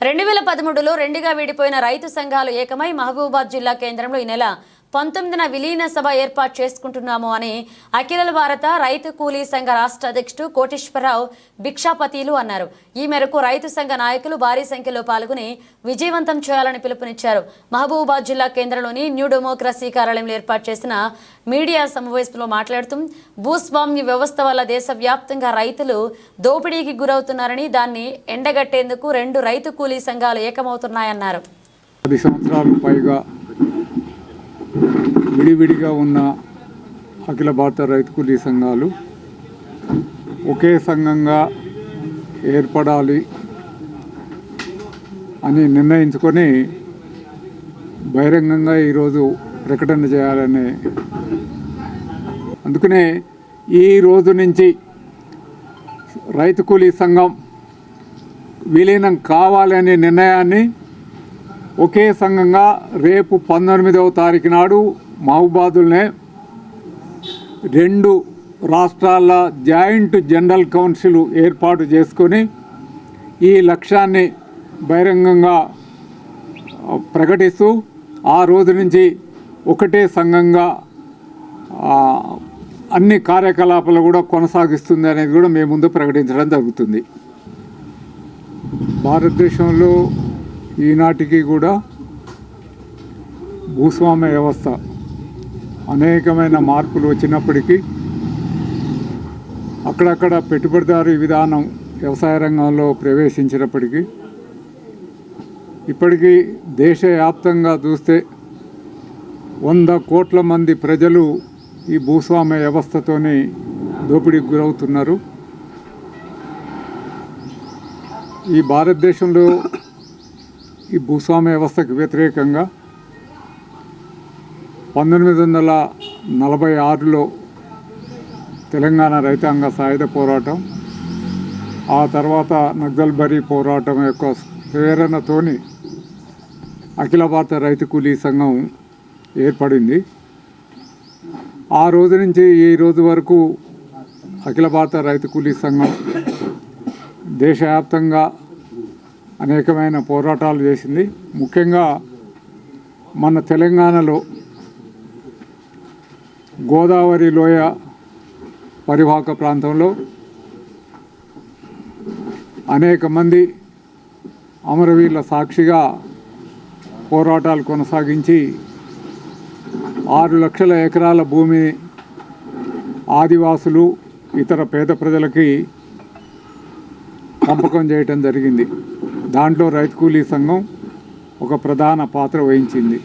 రెండు వేల పదమూడులో రెండుగా విడిపోయిన రైతు సంఘాలు ఏకమై మహబూబాద్ జిల్లా కేంద్రంలో ఈ నెల పంతొమ్మిదిన విలీన సభ ఏర్పాటు చేసుకుంటున్నాము అని అఖిల భారత రైతు కూలీ సంఘ రాష్ట్ర అధ్యక్షుడు కోటేశ్వరరావు భిక్షాపతిలు అన్నారు. ఈ మేరకు రైతు సంఘ నాయకులు భారీ సంఖ్యలో పాల్గొని విజయవంతం చేయాలని పిలుపునిచ్చారు. మహబూబాబాద్ జిల్లా కేంద్రంలోని న్యూ డెమోక్రసీ కార్యాలయంలో ఏర్పాటు చేసిన మీడియా సమావేశంలో మాట్లాడుతూ భూస్వామ్య వ్యవస్థ వల్ల దేశవ్యాప్తంగా రైతులు దోపిడీకి గురవుతున్నారని దాన్ని ఎండగట్టేందుకు రెండు రైతు కూలీ సంఘాలు ఏకమవుతున్నాయన్నారు. పది సంవత్సరాలకు పైగా విడివిడిగా ఉన్న అఖిల భారత రైతు కూలీ సంఘాలు ఒకే సంఘంగా ఏర్పడాలి అని నిర్ణయించుకొని బహిరంగంగా ఈరోజు ప్రకటన చేయాలని అందుకనే ఈ రోజు నుంచి రైతు కూలీ సంఘం విలీనం కావాలనే నిర్ణయాన్ని ఒకే సంఘంగా రేపు పంతొమ్మిదవ తారీఖు నాడు మహబాదుల్నే రెండు రాష్ట్రాల జాయింట్ జనరల్ కౌన్సిల్ ఏర్పాటు చేసుకొని ఈ లక్ష్యాన్ని బహిరంగంగా ప్రకటిస్తూ ఆ రోజు నుంచి ఒకటే సంఘంగా అన్ని కార్యకలాపాలు కూడా కొనసాగిస్తుంది అనేది కూడా మేము ముందు ప్రకటించడం జరుగుతుంది. భారతదేశంలో ఈనాటికి కూడా భూస్వామ్య వ్యవస్థ అనేకమైన మార్పులు వచ్చినప్పటికీ అక్కడక్కడ పెట్టుబడిదారు విధానం వ్యవసాయ రంగంలో ప్రవేశించినప్పటికీ ఇప్పటికీ దేశవ్యాప్తంగా చూస్తే వంద కోట్ల మంది ప్రజలు ఈ భూస్వామ్య వ్యవస్థతోనే దోపిడీకి గురవుతున్నారు. ఈ భారతదేశంలో ఈ భూస్వామ్య వ్యవస్థకు వ్యతిరేకంగా పంతొమ్మిది వందల నలభై ఆరులో తెలంగాణ రైతాంగ సాయుధ పోరాటం ఆ తర్వాత నగ్జల్బరీ పోరాటం యొక్క ప్రేరణతోని అఖిల భారత రైతు కూలీ సంఘం ఏర్పడింది. ఆ రోజు నుంచి ఈ రోజు వరకు అఖిల భారత రైతు కూలీ సంఘం దేశవ్యాప్తంగా అనేకమైన పోరాటాలు చేసింది. ముఖ్యంగా మన తెలంగాణలో గోదావరి లోయ పరివాహక ప్రాంతంలో అనేక మంది అమరవీరుల సాక్షిగా పోరాటాలు కొనసాగించి ఆరు లక్షల ఎకరాల భూమి ఆదివాసులు ఇతర పేద ప్రజలకి పంపకం చేయటం జరిగింది. దాంట్లో రైతు కూలీ సంఘం ఒక ప్రధాన పాత్ర వహించింది.